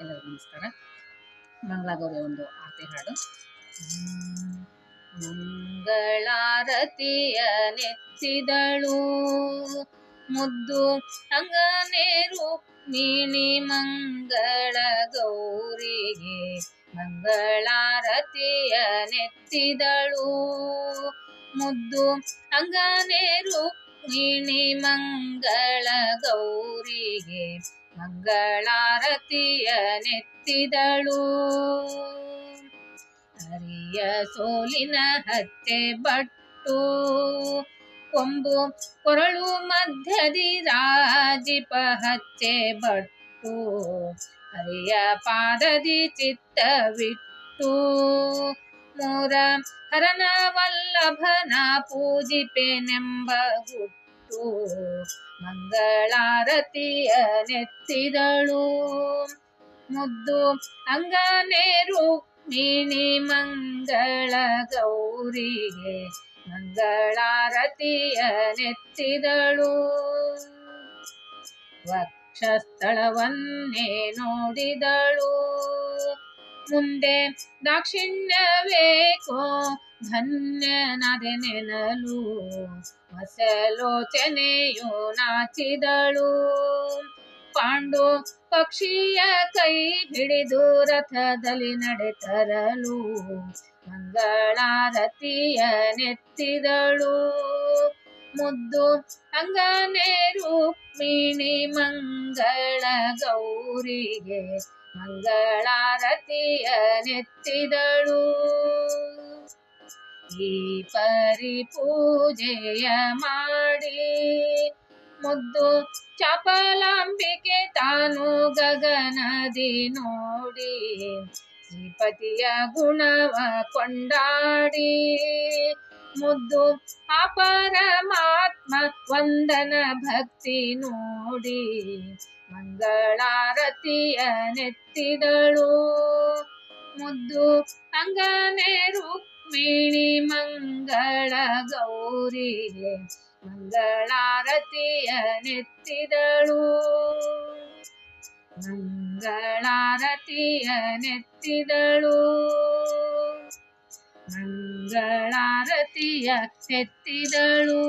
ಎಲ್ಲರಿಗೂ ನಮಸ್ಕಾರ. ಮಂಗಳಗೌರಿ ಒಂದು ಆರತಿ ಹಾಡು. ಮಂಗಳಾರತಿಯ ನೆತ್ತಿದಳು, ಮುದ್ದು ಅಂಗನೇರು ಮೀಣಿ ಮಂಗಳ ಗೌರಿಗೆ ಮಂಗಳಾರತಿಯ ನೆತ್ತಿದಳು, ಮುದ್ದು ಅಂಗನೇರು ಮೀಣಿ ಮಂಗಳ ಗೌರಿಗೆ ಮಂಗಳಾರತಿಯ ನೆತ್ತಿದಳು. ಹರಿಯ ಸೋಲಿನ ಹತ್ತೆ ಬಟ್ಟು ಕೊಂಬು ಕೊರಳು ಮಧ್ಯದಿ ರಾಜಿಪ ಹತ್ತೆ ಬಟ್ಟು ಹರಿಯ ಪಾದದಿ ಚಿತ್ತವಿಟ್ಟು ಮೂರ ಹರನ ವಲ್ಲಭನ ಪೂಜಿಪೆನೆಂಬ ಗುಟ್ಟು ಮಂಗಳಾರತಿಯ ನೆತ್ತಿದಳು. ಮುದ್ದು ಅಂಗನೇರು ಮೀಣಿ ಮಂಗಳ ಗೌರಿಗೆ ಮಂಗಳಾರತಿಯ ನೆತ್ತಿದಳು. ವಕ್ಷಸ್ಥಳವನ್ನೇ ನೋಡಿದಳು. ಮುಂದೆ ದಾಕ್ಷಿಣ್ಯವೇಕೋ ಧನ್ಯನಾದೆ ನೆನಲು ಹೊಸಲೋಚನೆಯು ನಾಚಿದಳು. ಪಾಂಡು ಪಕ್ಷಿಯ ಕೈ ಹಿಡಿದು ರಥದಲ್ಲಿ ನಡೆತರಲು ಮಂಗಳಾರತಿಯ ನೆತ್ತಿದಳು. ಮುದ್ದು ಅಂಗನೇರು, ಮೀಣಿ ಮಂಗಳ ಗೌರಿಗೆ ಮಂಗಳಾರತಿಯ ನೆತ್ತಿದಳು. ಈ ಪರಿ ಪೂಜೆಯ ಮಾಡಿ. ಮುದ್ದು ಚಪಲಾಂಬಿಕೆ ತಾನು ಗಗನದಿ ನೋಡಿ. ಶ್ರೀಪತಿಯ ಗುಣವ ಕೊಂಡಾಡಿ. ಮುದ್ದು ಅಪರಮಾತ್ಮ ವಂದನ ಭಕ್ತಿ ನೋಡಿ. ಮಂಗಳಾರತಿಯ ನೆತ್ತಿದಳು. ಮುದ್ದು ಅಂಗನೆ ರುಕ್ಮಿಣಿ ಮಂಗಳ ಗೌರಿಗೆ ಮಂಗಳಾರತಿಯ ನೆತ್ತಿದಳು. ಮಂಗಳಾರತಿಯ ನೆತ್ತಿದಳು. ಮಂಗಳಾರತಿಯ ನೆತ್ತಿದಳು.